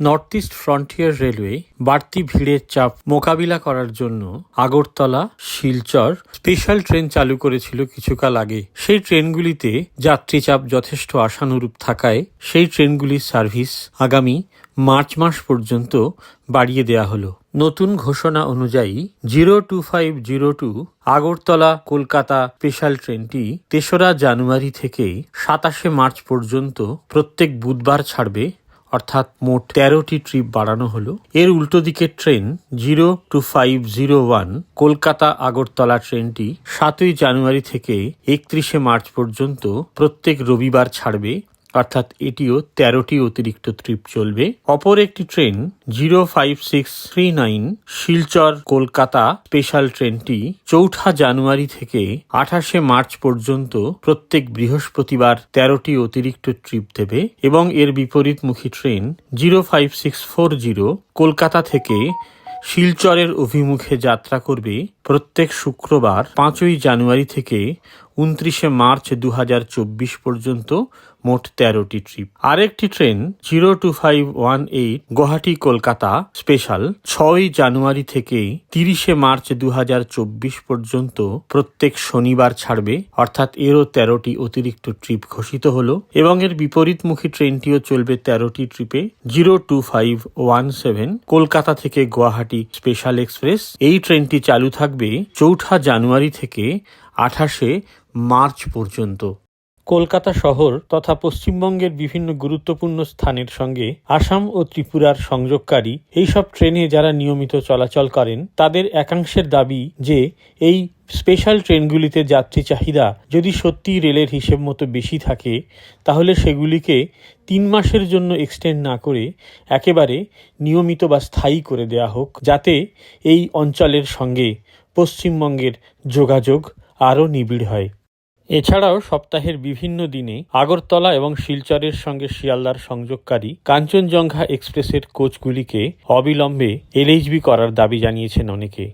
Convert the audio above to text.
North east frontier railway বাড়তি ভিড়ের চাপ মোকাবিলা করার জন্য আগরতলা, শিলচর স্পেশাল ট্রেন চালু করেছিল কিছুকাল আগে। সেই ট্রেনগুলিতে যাত্রী চাপ যথেষ্ট আশানুরূপ থাকায় সেই ট্রেনগুলির সার্ভিস আগামী মার্চ মাস পর্যন্ত বাড়িয়ে দেয়া হলো। নতুন ঘোষণা অনুযায়ী zero two five zero two Agartala, Kolkata special ট্রেনটি তেসরা জানুয়ারি থেকে সাতাশে মার্চ পর্যন্ত প্রত্যেক বুধবার ছাড়বে অর্থাৎ মোট তেরোটি ট্রিপ বাড়ানো হলো। এর উল্টো দিকের train zero two five zero one Kolkata Agartala ট্রেনটি সাতই জানুয়ারি থেকে একত্রিশে মার্চ পর্যন্ত প্রত্যেক রবিবার ছাড়বে। অর্থাৎ এটিও তেরোটি অতিরিক্ত ট্রিপ চলবে। অপর একটি train zero five six three nine Silchar Kolkata special ট্রেনটি চৌঠা জানুয়ারি থেকে আঠাশে মার্চ পর্যন্ত প্রত্যেক বৃহস্পতিবার তেরোটি অতিরিক্ত ট্রিপ দেবে এবং এর বিপরীতমুখী train zero five six four zero Kolkata থেকে শিলচরের অভিমুখে যাত্রা করবে প্রত্যেক শুক্রবার পাঁচই জানুয়ারি থেকে উনত্রিশে মার্চ দু হাজার চব্বিশ পর্যন্ত মোট তেরোটি ট্রিপ। আরেকটি train zero two five one eight Guwahati Kolkata special ছয় জানুয়ারি থেকে তিরিশে মার্চ দু হাজার চব্বিশ পর্যন্ত প্রত্যেক শনিবার ছাড়বে, অর্থাৎ এরও তেরোটি অতিরিক্ত ট্রিপ ঘোষিত হলো এবং এর বিপরীতমুখী ট্রেনটিও চলবে তেরোটি ট্রিপে zero two five one seven Kolkata থেকে গুয়াহাটি স্পেশাল এক্সপ্রেস। এই ট্রেনটি চালু থাকবে চৌঠা জানুয়ারি থেকে আঠাশে মার্চ পর্যন্ত। কলকাতা শহর তথা পশ্চিমবঙ্গের বিভিন্ন গুরুত্বপূর্ণ স্থানের সঙ্গে আসাম ও ত্রিপুরার সংযোগকারী এইসব ট্রেনে যারা নিয়মিত চলাচল করেন, তাদের একাংশের দাবি যে এই স্পেশাল ট্রেনগুলিতে যাত্রী চাহিদা যদি সত্যিই রেলের হিসেব মতো বেশি থাকে, তাহলে সেগুলিকে তিন মাসের জন্য এক্সটেন্ড না করে একেবারে নিয়মিত বা স্থায়ী করে দেয়া হোক, যাতে এই অঞ্চলের সঙ্গে পশ্চিমবঙ্গের যোগাযোগ আরও নিবিড় হয়। এছাড়াও সপ্তাহের বিভিন্ন দিনে আগরতলা এবং শিলচরের সঙ্গে শিয়ালদার সংযোগকারী কাঞ্চনজঙ্ঘা এক্সপ্রেসের কোচগুলিকে অবিলম্বে এলএইচবি করার দাবি জানিয়েছেন অনেকে।